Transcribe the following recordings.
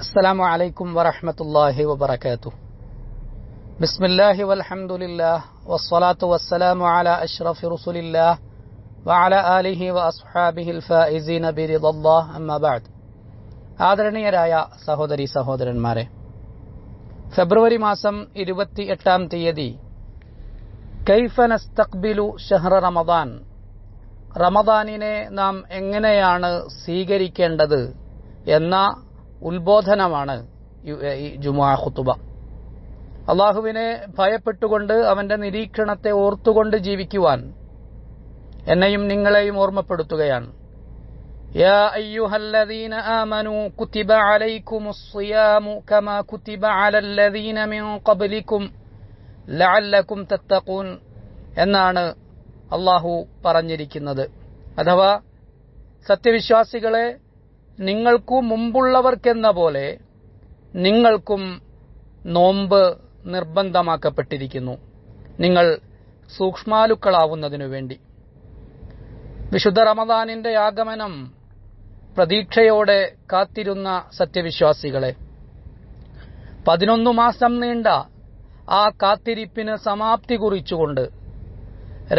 السلام عليكم ورحمة الله وبركاته بسم الله والحمد لله والصلاة والسلام على أشرف رسل الله وعلى آله وأصحابه الفائزين برضا الله أما بعد ആദരണീയരായ സഹോദരി സഹോദരന്മാരെ ഫെബ്രുവരി മാസം ഇരുപത്തി എട്ടാം തീയതി കൈഫ നസ്തഖ്ബിലു ഷഹ്റ റമദാൻ റമദാനിനെ നാം എങ്ങനെയാണ് സ്വീകരിക്കേണ്ടത് എന്ന ഉത്ബോധനമാണ് ഈ ജുമാ ഖുത്തുബ അള്ളാഹുവിനെ ഭയപ്പെട്ടുകൊണ്ട് അവന്റെ നിരീക്ഷണത്തെ ഓർത്തുകൊണ്ട് ജീവിക്കുവാൻ എന്നെയും നിങ്ങളെയും ഓർമ്മപ്പെടുത്തുകയാണ് يا أيها الذين آمنوا كتب عليكم الصيام كما كتب على الذين من قبلكم لعلكم تتقون എന്നാണ് അള്ളാഹു പറഞ്ഞിരിക്കുന്നത് അഥവാ സത്യവിശ്വാസികളെ നിങ്ങൾക്കു മുമ്പുള്ളവർക്കെന്ന പോലെ നിങ്ങൾക്കും നോമ്പ് നിർബന്ധമാക്കപ്പെട്ടിരിക്കുന്നു. നിങ്ങൾ സൂക്ഷ്മാലുക്കളാവുന്നതിനു വേണ്ടി വിശുദ്ധ റമദാനിന്റെ ആഗമനം പ്രതീക്ഷയോടെ കാത്തിരുന്ന സത്യവിശ്വാസികളെ പതിനൊന്നു മാസം നീണ്ട ആ കാത്തിരിപ്പിന് സമാപ്തി കുറിച്ചുകൊണ്ട്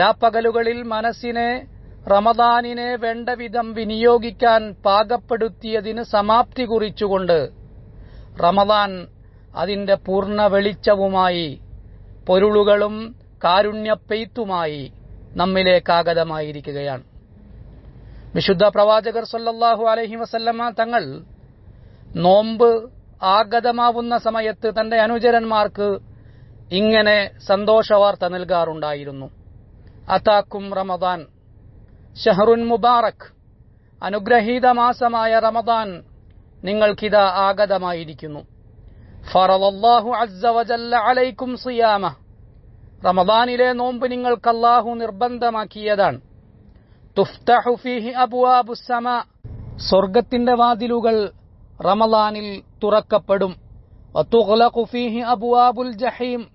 രാപ്പകലുകളിൽ മനസ്സിനെ റമദാനിനെ വേണ്ടവിധം വിനിയോഗിക്കാൻ പാകപ്പെടുത്തിയതിന് സമാപ്തി കുറിച്ചുകൊണ്ട് റമദാൻ അതിന്റെ പൂർണ വെളിച്ചവുമായി പൊരുളുകളും കാരുണ്യപ്പെയ്ത്തുമായി നമ്മിലേക്കാഗതമായിരിക്കുകയാണ് വിശുദ്ധ പ്രവാചകർ സല്ലാഹു അലഹി വസല്ലമ്മ തങ്ങൾ നോമ്പ് ആഗതമാവുന്ന സമയത്ത് തന്റെ അനുചരന്മാർക്ക് ഇങ്ങനെ സന്തോഷവാർത്ത നൽകാറുണ്ടായിരുന്നു. അതാക്കും റമദാൻ ഷഹറുൻ മുബാറക്. അനുഗ്രഹീത മാസമായ റമദാൻ നിങ്ങൾക്കിതാ ആഗതമായിരിക്കുന്നു. ഫറവല്ലാഹു അസ്സ വജല്ല അലൈക്കും സിയാമ. റമദാനിലെ നോമ്പ് നിങ്ങൾക്ക് അല്ലാഹു നിർബന്ധമാക്കിയതാണ്. തുഫ്തഹു ഫീഹി അബ്വാബു സമ സ്വർഗത്തിന്റെ വാതിലുകൾ റമദാനിൽ തുറക്കപ്പെടും. വതുഗ്ലഖു ഫീഹി അബ്വാബുൽ ജഹീം.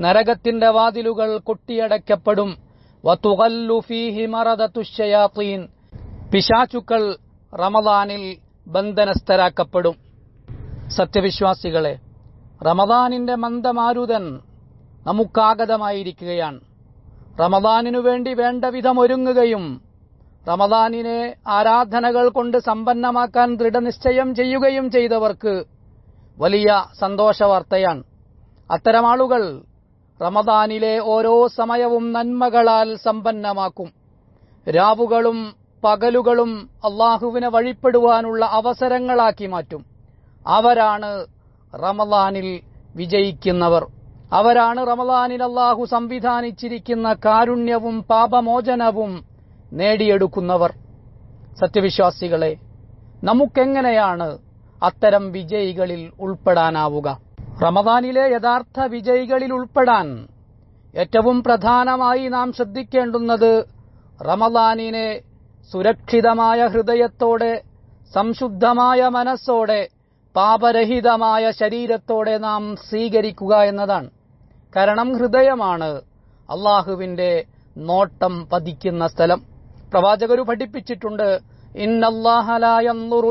നരകത്തിന്റെ വാതിലുകൾ കൊട്ടിയടയ്ക്കപ്പെടും. ഫീഹി മറദത്തു ഷയാത്തീൻ പിശാചുക്കൾ റമദാനിൽ ബന്ധനസ്ഥരാക്കപ്പെടും. സത്യവിശ്വാസികളെ റമദാനിന്റെ മന്ദമാരുതൻ നമുക്കാഗതമായിരിക്കുകയാണ്. റമദാനിനു വേണ്ടി വേണ്ട വിധം ഒരുങ്ങുകയും റമദാനിനെ ആരാധനകൾ കൊണ്ട് സമ്പന്നമാക്കാൻ ദൃഢനിശ്ചയം ചെയ്യുകയും ചെയ്തവർക്ക് വലിയ സന്തോഷവാർത്തയാണ്. അത്തരം ആളുകൾ റമദാനിലെ ഓരോ സമയവും നന്മകളാൽ സമ്പന്നമാക്കും. രാവുകളും പകലുകളും അള്ളാഹുവിനെ വഴിപ്പെടുവാനുള്ള അവസരങ്ങളാക്കി മാറ്റും. അവരാണ് റമദാനിൽ വിജയിക്കുന്നവർ. അവരാണ് റമദാനിൽ അള്ളാഹു സംവിധാനിച്ചിരിക്കുന്ന കാരുണ്യവും പാപമോചനവും നേടിയെടുക്കുന്നവർ. സത്യവിശ്വാസികളെ നമുക്കെങ്ങനെയാണ് അത്തരം വിജയികളിൽ ഉൾപ്പെടാനാവുക? റമദാനിലെ യഥാർത്ഥ വിജയികളിൽ ഉൾപ്പെടാൻ ഏറ്റവും പ്രധാനമായി നാം ശ്രദ്ധിക്കേണ്ടുന്നത് റമദാനിനെ സുരക്ഷിതമായ ഹൃദയത്തോടെ സംശുദ്ധമായ മനസ്സോടെ പാപരഹിതമായ ശരീരത്തോടെ നാം സ്വീകരിക്കുക എന്നതാണ്. കാരണം ഹൃദയമാണ് അള്ളാഹുവിന്റെ നോട്ടം പതിക്കുന്ന സ്ഥലം. പ്രവാചകരു പഠിപ്പിച്ചിട്ടുണ്ട്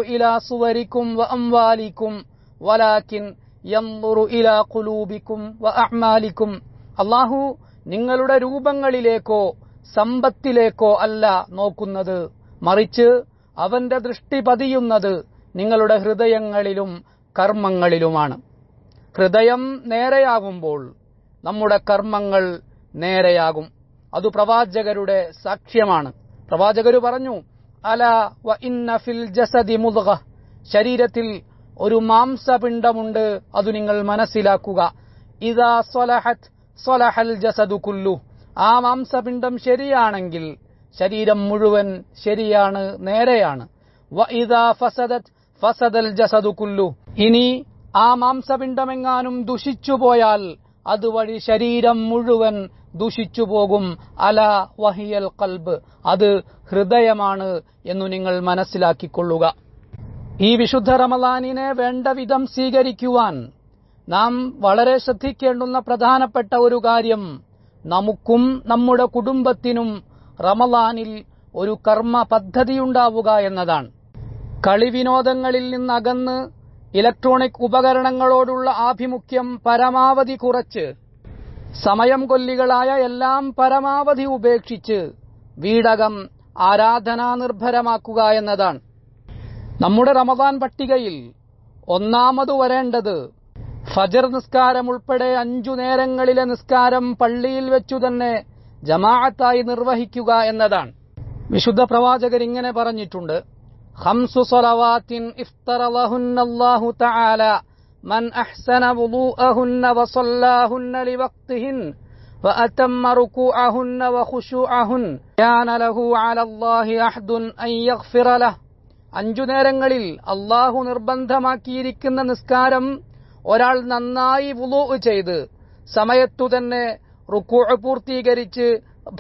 ഇലാ സുവരിക്കും വ ഇലാ കുലൂബിക്കും വ അഹ്മാലിക്കും അള്ളാഹു നിങ്ങളുടെ രൂപങ്ങളിലേക്കോ സമ്പത്തിലേക്കോ അല്ല നോക്കുന്നത്. മറിച്ച് അവന്റെ ദൃഷ്ടി പതിയുന്നത് നിങ്ങളുടെ ഹൃദയങ്ങളിലും കർമ്മങ്ങളിലുമാണ്. ഹൃദയം നേരെയാകുമ്പോൾ നമ്മുടെ കർമ്മങ്ങൾ നേരെയാകും. അത് പ്രവാചകരുടെ സാക്ഷ്യമാണ്. പ്രവാചകർ പറഞ്ഞു അല വ ഇന്ന ഫിൽ ജസദി മുദ്ഗ ശരീരത്തിൽ ഒരു മാംസപിണ്ഡമുണ്ട് അതു നിങ്ങൾ മനസ്സിലാക്കുക. ഇതാ സ്വലഹത് സ്വലഹൽ ജസദു കുല്ലു. ആ മാംസപിണ്ഡം ശരിയാണെങ്കിൽ ശരീരം മുഴുവൻ ശരിയാണ് നേരെയാണ്. ഇതാ ഫസദത് ഫസദൽ ജസദു കുല്ലു. ഇനി ആ മാംസപിണ്ഡമെങ്ങാനും ദുഷിച്ചുപോയാൽ അതുവഴി ശരീരം മുഴുവൻ ദുഷിച്ചു പോകും. അല വഹിയൽ കൽബ് അത് ഹൃദയമാണ് എന്നു നിങ്ങൾ മനസ്സിലാക്കിക്കൊള്ളുക. ഈ വിശുദ്ധ റമലാനിനെ വേണ്ട വിധം സ്വീകരിക്കുവാൻ നാം വളരെ ശ്രദ്ധിക്കേണ്ടുന്ന പ്രധാനപ്പെട്ട ഒരു കാര്യം നമുക്കും നമ്മുടെ കുടുംബത്തിനും റമലാനിൽ ഒരു കർമ്മ പദ്ധതിയുണ്ടാവുക എന്നതാണ്. കളിവിനോദങ്ങളിൽ നിന്നകന്ന് ഇലക്ട്രോണിക് ഉപകരണങ്ങളോടുള്ള ആഭിമുഖ്യം പരമാവധി കുറച്ച് സമയം കൊല്ലികളായ എല്ലാം പരമാവധി ഉപേക്ഷിച്ച് വീടകം ആരാധനാ നിർഭരമാക്കുക എന്നതാണ്. നമ്മുടെ റമദാൻ പട്ടികയിൽ ഒന്നാമത് വരേണ്ടത് ഫജർ നിസ്കാരം ഉൾപ്പെടെ അഞ്ചു നേരങ്ങളിലെ നിസ്കാരം പള്ളിയിൽ വെച്ചു തന്നെ ജമാഅത്തായി നിർവഹിക്കുക എന്നതാണ് വിശുദ്ധ പ്രവാചകർ ഇങ്ങനെ പറഞ്ഞിട്ടുണ്ട് خمس صلوات افترضهن الله تعالى من أحسن وضوءهن وصلاهن لوقتهن وأتم ركوعهن وخشوعهن كان له على الله أحد أن يغفر له അഞ്ചു നേരങ്ങളിൽ അള്ളാഹു നിർബന്ധമാക്കിയിരിക്കുന്ന നിസ്കാരം ഒരാൾ നന്നായി വുളു ചെയ്ത് സമയത്തു തന്നെ റുക്കു പൂർത്തീകരിച്ച്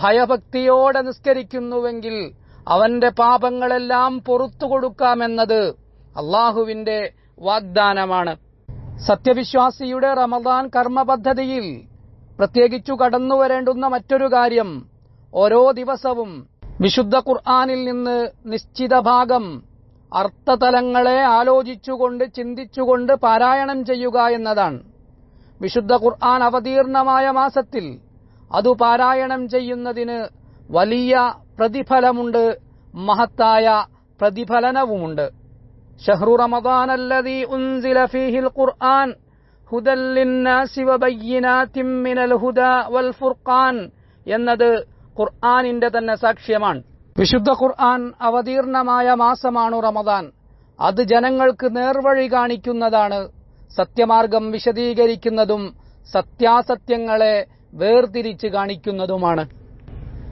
ഭയഭക്തിയോടെ നിസ്കരിക്കുന്നുവെങ്കിൽ അവന്റെ പാപങ്ങളെല്ലാം പൊറത്തു കൊടുക്കാമെന്നത് അള്ളാഹുവിന്റെ വാഗ്ദാനമാണ്. സത്യവിശ്വാസിയുടെ റമദാൻ കർമ്മ പദ്ധതിയിൽ പ്രത്യേകിച്ചു കടന്നുവരേണ്ടുന്ന മറ്റൊരു കാര്യം ഓരോ ദിവസവും വിശുദ്ധ ഖുർആാനിൽ നിന്ന് നിശ്ചിത ഭാഗം അർത്ഥതലങ്ങളെ ആലോചിച്ചുകൊണ്ട് ചിന്തിച്ചുകൊണ്ട് പാരായണം ചെയ്യുക എന്നതാണ്. വിശുദ്ധ ഖുർആൻ അവതീർണമായ മാസത്തിൽ അതു പാരായണം ചെയ്യുന്നതിന് വലിയ പ്രതിഫലമുണ്ട് മഹത്തായ പ്രതിഫലനവുമുണ്ട്. ഉൻസില ഫീഹിൽ ഖുർആൻ മിനൽ വൽ ഫുർഖാൻ എന്നത് ഖുർആനിന്റെ തന്നെ സാക്ഷ്യമാണ്. വിശുദ്ധ ഖുർആൻ അവതീർണമായ മാസമാണു റമദാൻ. അത് ജനങ്ങൾക്ക് നേർവഴി കാണിക്കുന്നതാണ്. സത്യമാർഗം വിശദീകരിക്കുന്നതും സത്യാസത്യങ്ങളെ വേർതിരിച്ച് കാണിക്കുന്നതുമാണ്.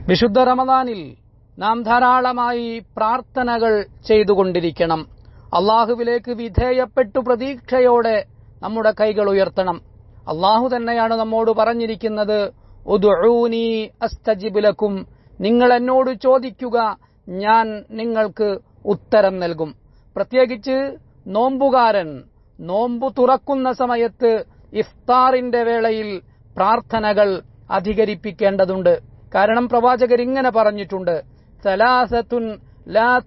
വിശുദ്ധ റമദാനിൽ നാം ധാരാളമായി പ്രാർത്ഥനകൾ ചെയ്തുകൊണ്ടിരിക്കണം. അള്ളാഹുവിലേക്ക് വിധേയപ്പെട്ടു പ്രതീക്ഷയോടെ നമ്മുടെ കൈകൾ ഉയർത്തണം. അള്ളാഹു തന്നെയാണ് നമ്മോട് പറഞ്ഞിരിക്കുന്നത് ഉദ്ഊനി അസ്തജിബുലക്കും നിങ്ങൾ എന്നോട് ചോദിക്കുക ഞാൻ നിങ്ങൾക്ക് ഉത്തരം നൽകും. പ്രത്യേകിച്ച് നോമ്പുകാരൻ നോമ്പു തുറക്കുന്ന സമയത്ത് ഇഫ്താറിന്റെ വേളയിൽ പ്രാർത്ഥനകൾ അധികരിപ്പിക്കേണ്ടതുണ്ട്. കാരണം പ്രവാചകർ ഇങ്ങനെ പറഞ്ഞിട്ടുണ്ട് സലാസത്തുൻ ലാ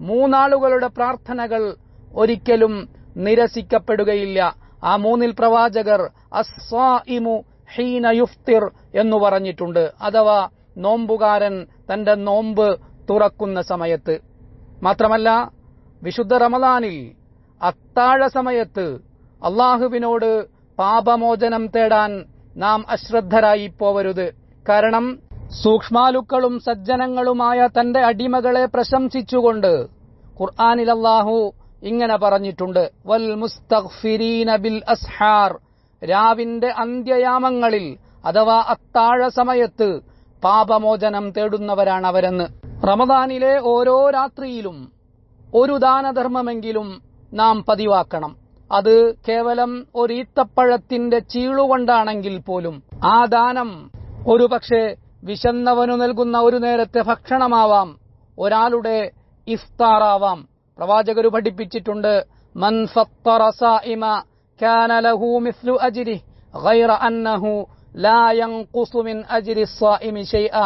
മൂന്നാളുകളുടെ പ്രാർത്ഥനകൾ ഒരിക്കലും നിരസിക്കപ്പെടുകയില്ല. ആ മൂന്നിൽ പ്രവാചകർ അസ്സായിമു ഹീന യുഫ്തിർ എന്ന് പറഞ്ഞിട്ടുണ്ട്. അഥവാ നോമ്പുകാരൻ തന്റെ നോമ്പ് തുറക്കുന്ന സമയത്ത്. മാത്രമല്ല വിശുദ്ധ റമദാനിൽ അത്താഴ സമയത്ത് അള്ളാഹുവിനോട് പാപമോചനം തേടാൻ നാം അശ്രദ്ധരായി പോവരുത് കാരണം സൂക്ഷ്മാലുക്കളും സജ്ജനങ്ങളുമായ തന്റെ അടിമകളെ പ്രശംസിച്ചുകൊണ്ട് ഖുർആാനിൽ അള്ളാഹു ഇങ്ങനെ പറഞ്ഞിട്ടുണ്ട്. വൽ മുസ്തഗ്ഫിരീന ബിൽ അസ്ഹാർ. രാവിന്റെ അന്ത്യയാമങ്ങളിൽ അഥവാ അത്താഴ സമയത്ത് പാപമോചനം തേടുന്നവരാണ് അവരെന്ന് റമദാനിലെ ഓരോ രാത്രിയിലും ഒരു ദാനധർമ്മമെങ്കിലും നാം പതിവാക്കണം. അത് കേവലം ഒരു ഈത്തപ്പഴത്തിന്റെ ചീളുകൊണ്ടാണെങ്കിൽ പോലും. ആ ദാനം ഒരുപക്ഷെ വിശന്നവനു നൽകുന്ന ഒരു നേരത്തെ ഭക്ഷണമാവാം ഒരാളുടെ ഇഫ്താറാവാം. പ്രവാചകർ പഠിപ്പിച്ചിട്ടുണ്ട് മൻ ഫത്തറ സായിമ കാന ലഹു مثل അജ്രി ഗൈറ അന്നഹു ലാ ينقص മിൻ അജ്രി الصائم ഷൈഅ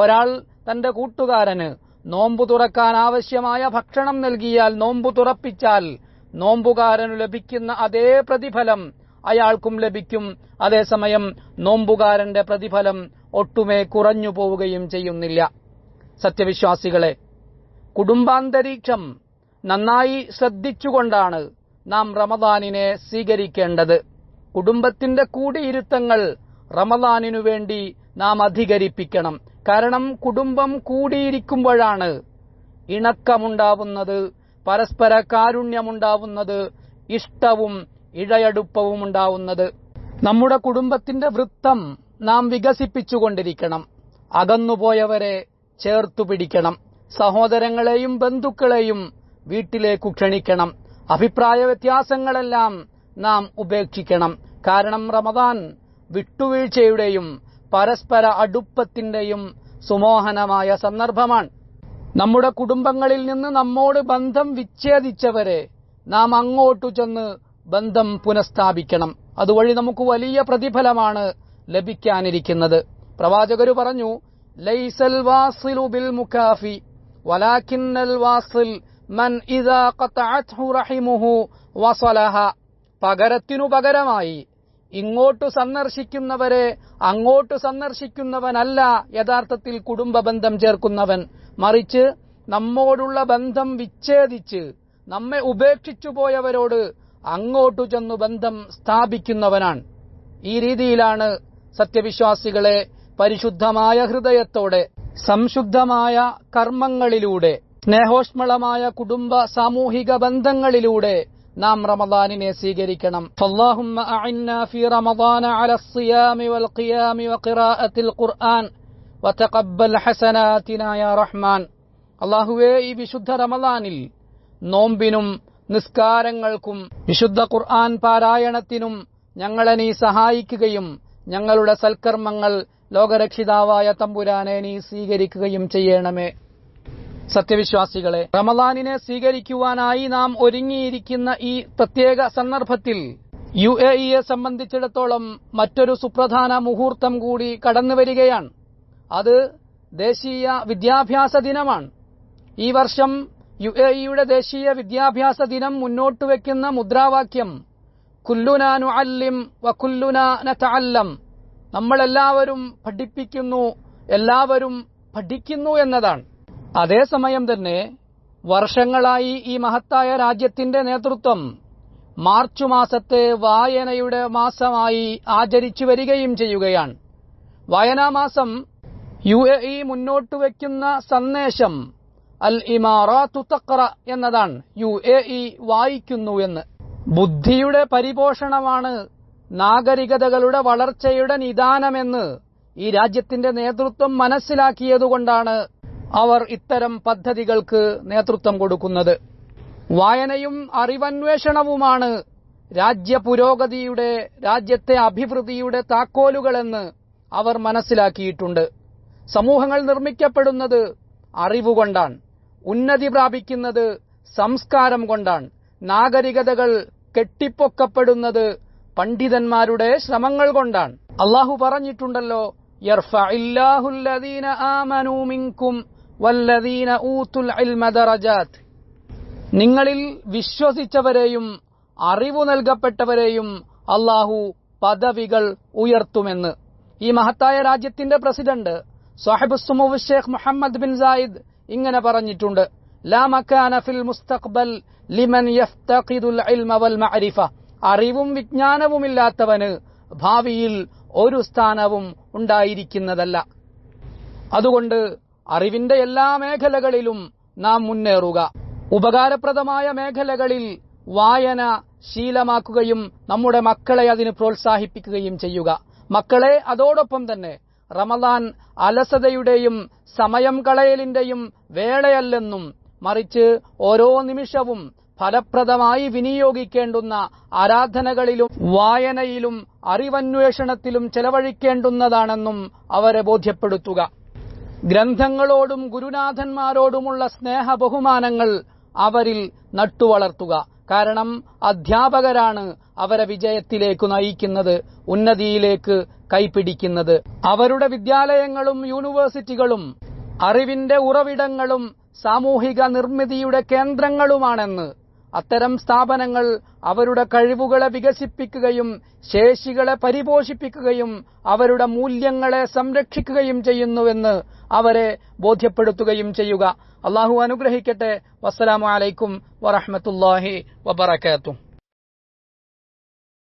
ഒരാൾ തന്റെ കൂട്ടുകാരന് നോമ്പു തുറക്കാൻ ആവശ്യമായ ഭക്ഷണം നൽകിയാൽ നോമ്പു തുറപ്പിച്ചാൽ നോമ്പുകാരനു ലഭിക്കുന്ന അതേ പ്രതിഫലം അയാൾക്കും ലഭിക്കും. അതേസമയം നോമ്പുകാരന്റെ പ്രതിഫലം ഒട്ടുമേ കുറഞ്ഞു പോവുകയും ചെയ്യുന്നില്ല. സത്യവിശ്വാസികളെ കുടുംബാന്തരീക്ഷം നന്നായി ശ്രദ്ധിച്ചുകൊണ്ടാണ് നാം റമദാനിനെ സ്വീകരിക്കേണ്ടത്. കുടുംബത്തിന്റെ കൂടിയിരുത്തങ്ങൾ റമദാനിനു വേണ്ടി നാം അധികരിപ്പിക്കണം. കാരണം കുടുംബം കൂടിയിരിക്കുമ്പോഴാണ് ഇണക്കമുണ്ടാവുന്നത് പരസ്പര കാരുണ്യമുണ്ടാവുന്നത് ഇഷ്ടവും ഇഴയടുപ്പവും ഉണ്ടാവുന്നത്. നമ്മുടെ കുടുംബത്തിന്റെ വൃത്തം നാം വികസിപ്പിച്ചുകൊണ്ടിരിക്കണം. അകന്നുപോയവരെ ചേർത്തു പിടിക്കണം സഹോദരങ്ങളെയും ബന്ധുക്കളെയും വീട്ടിലേക്കു ക്ഷണിക്കണം. അഭിപ്രായ വ്യത്യാസങ്ങളെല്ലാം നാം ഉപേക്ഷിക്കണം. കാരണം റമദാൻ വിട്ടുവീഴ്ചയുടെയും പരസ്പര അടുപ്പത്തിന്റെയും സുമോഹനമായ സന്ദർഭമാണ്. നമ്മുടെ കുടുംബങ്ങളിൽ നിന്ന് നമ്മോട് ബന്ധം വിച്ഛേദിച്ചവരെ നാം അങ്ങോട്ടു ചെന്ന് ബന്ധം പുനഃസ്ഥാപിക്കണം. അതുവഴി നമുക്ക് വലിയ പ്രതിഫലമാണ് ലഭിക്കാനിരിക്കുന്നത്. പ്രവാചകര് പറഞ്ഞു ലൈസൽ വാസിലു ബിൽ മുക്കാഫി വലാഖിന്നൽ വാസിൽ മൻ റഹിമുഹു വസലഹ. പകരത്തിനു പകരമായി ഇങ്ങോട്ടു സന്ദർശിക്കുന്നവരെ അങ്ങോട്ടു സന്ദർശിക്കുന്നവനല്ല യഥാർത്ഥത്തിൽ കുടുംബ ബന്ധം ചേർക്കുന്നവൻ. മറിച്ച് നമ്മോടുള്ള ബന്ധം വിച്ഛേദിച്ച് നമ്മെ ഉപേക്ഷിച്ചു പോയവരോട് അങ്ങോട്ടു ചെന്നു ബന്ധം സ്ഥാപിക്കുന്നവനാണ്. ഈ രീതിയിലാണ് സത്യവിശ്വാസികളെ പരിശുദ്ധമായ ഹൃദയത്തോടെ സംശുദ്ധമായ കർമ്മങ്ങളിലൂടെ സ്നേഹോഷ്മളമായ കുടുംബ സാമൂഹിക ബന്ധങ്ങളിലൂടെ നാം റമദാനിനെ സ്വീകരിക്കണം فاللهم أعنا في رمضان على الصيام والقيام وقراءة القرآن وتقبل حسناتنا يا رحمن അള്ളാഹുവേ ഈ വിശുദ്ധ റമദാനിൽ നോമ്പിനും നിസ്കാരങ്ങൾക്കും വിശുദ്ധ ഖുർആൻ പാരായണത്തിനും ഞങ്ങളെ നീ സഹായിക്കുകയും ഞങ്ങളുടെ സൽക്കർമ്മങ്ങൾ ലോകരക്ഷിതാവായ തമ്പുരാനെ നീ സ്വീകരിക്കുകയും ചെയ്യണമേ സത്യവിശ്വാസികളെ റമദാനിനെ സ്വീകരിക്കുവാനായി നാം ഒരുങ്ങിയിരിക്കുന്ന ഈ പ്രത്യേക സന്ദർഭത്തിൽ യു എ ഇയെ സംബന്ധിച്ചിടത്തോളം മറ്റൊരു സുപ്രധാന മുഹൂർത്തം കൂടി കടന്നുവരികയാണ്. അത് ദേശീയ വിദ്യാഭ്യാസ ദിനമാണ്. ഈ വർഷം യു എ ഇയുടെ ദേശീയ വിദ്യാഭ്യാസ ദിനം മുന്നോട്ട് വയ്ക്കുന്ന മുദ്രാവാക്യം കുല്ലുനാനു നുഅല്ലിം വ കുല്ലുനാ നതഅല്ലം നമ്മളെല്ലാവരും പഠിപ്പിക്കുന്നു എല്ലാവരും പഠിക്കുന്നു എന്നതാണ്. അതേസമയം തന്നെ വർഷങ്ങളായി ഈ മഹത്തായ രാജ്യത്തിന്റെ നേതൃത്വം മാർച്ച് മാസത്തെ വായനയുടെ മാസമായി ആചരിച്ചു വരികയും ചെയ്യുകയാണ്. വായനാ മാസം യു എ ഇ മുന്നോട്ട് വയ്ക്കുന്ന സന്ദേശം അൽ ഇമാറാത്തു തക്ര എന്നതാണ് യു എ ഇ വായിക്കുന്നു എന്ന്. ബുദ്ധിയുടെ പരിപോഷണമാണ് നാഗരികതകളുടെ വളർച്ചയുടെ നിദാനമെന്ന് ഈ രാജ്യത്തിന്റെ നേതൃത്വം മനസ്സിലാക്കിയതുകൊണ്ടാണ് അവർ ഇത്തരം പദ്ധതികൾക്ക് നേതൃത്വം കൊടുക്കുന്നത്. വായനയും അറിവന്വേഷണവുമാണ് രാജ്യ പുരോഗതിയുടെ രാജ്യത്തെ അഭിവൃദ്ധിയുടെ താക്കോലുകളെന്ന് അവർ മനസ്സിലാക്കിയിട്ടുണ്ട്. സമൂഹങ്ങൾ നിർമ്മിക്കപ്പെടുന്നത് അറിവുകൊണ്ടാണ് ഉന്നതി പ്രാപിക്കുന്നത് സംസ്കാരം കൊണ്ടാണ്. നാഗരികതകൾ കെട്ടിപ്പൊക്കപ്പെടുന്നത് പണ്ഡിതന്മാരുടെ ശ്രമങ്ങൾ കൊണ്ടാണ്. അള്ളാഹു പറഞ്ഞിട്ടുണ്ടല്ലോ വല്ലദീന ഊത്തുൽ ദറജാത്ത് നിങ്ങളിൽ വിശ്വസിച്ചവരെയും അറിവു നൽകപ്പെട്ടവരെയും അള്ളാഹു പദവികൾ ഉയർത്തുമെന്ന്. ഈ മഹത്തായ രാജ്യത്തിന്റെ പ്രസിഡന്റ് സാഹിബ് സുമുവ് ഷേഖ് മുഹമ്മദ് ബിൻ സായിദ് ഇങ്ങനെ പറഞ്ഞിട്ടുണ്ട്. ലാ മക്കാന ഫിൽ ലിമൻ യഫ്തഖിദുൽ ഇൽമ വൽ മഅരിഫ. അറിവും വിജ്ഞാനവുമില്ലാത്തവന് ഭാവിയിൽ ഒരു സ്ഥാനവും ഉണ്ടായിരിക്കുന്നതല്ല. അതുകൊണ്ട് അറിവിന്റെ എല്ലാ മേഖലകളിലും നാം മുന്നേറുക. ഉപകാരപ്രദമായ മേഖലകളിൽ വായന ശീലമാക്കുകയും നമ്മുടെ മക്കളെ അതിന് പ്രോത്സാഹിപ്പിക്കുകയും ചെയ്യുക. മക്കളെ അതോടൊപ്പം തന്നെ റമദാൻ അലസതയുടെയും സമയം കളയലിന്റെയും വേളയല്ലെന്നും മറിച്ച് ഓരോ നിമിഷവും ഫലപ്രദമായി വിനിയോഗിക്കേണ്ടുന്ന ആരാധനകളിലും വായനയിലും അറിവന്വേഷണത്തിലും ചെലവഴിക്കേണ്ടുന്നതാണെന്നും അവരെ ബോധ്യപ്പെടുത്തുക. ഗ്രന്ഥങ്ങളോടും ഗുരുനാഥന്മാരോടുമുള്ള സ്നേഹ ബഹുമാനങ്ങൾ അവരിൽ നട്ടുവളർത്തുക. കാരണം അധ്യാപകരാണ് അവരെ വിജയത്തിലേക്ക് നയിക്കുന്നത് ഉന്നതിയിലേക്ക് കൈപിടിക്കുന്നത്. അവരുടെ വിദ്യാലയങ്ങളും യൂണിവേഴ്സിറ്റികളും അറിവിന്റെ ഉറവിടങ്ങളും സാമൂഹിക നിർമ്മിതിയുടെ കേന്ദ്രങ്ങളുമാണെന്ന് അത്തരം സ്ഥാപനങ്ങൾ അവരുടെ കഴിവുകളെ വികസിപ്പിക്കുകയും ശേഷികളെ പരിപോഷിപ്പിക്കുകയും അവരുടെ മൂല്യങ്ങളെ സംരക്ഷിക്കുകയും ചെയ്യുന്നുവെന്ന് അവരെ ബോധ്യപ്പെടുത്തുകയും ചെയ്യുക. അള്ളാഹു അനുഗ്രഹിക്കട്ടെ. വസ്സലാമലൈക്കും വറഹമത്തല്ലാഹി വബർക്കാത്തു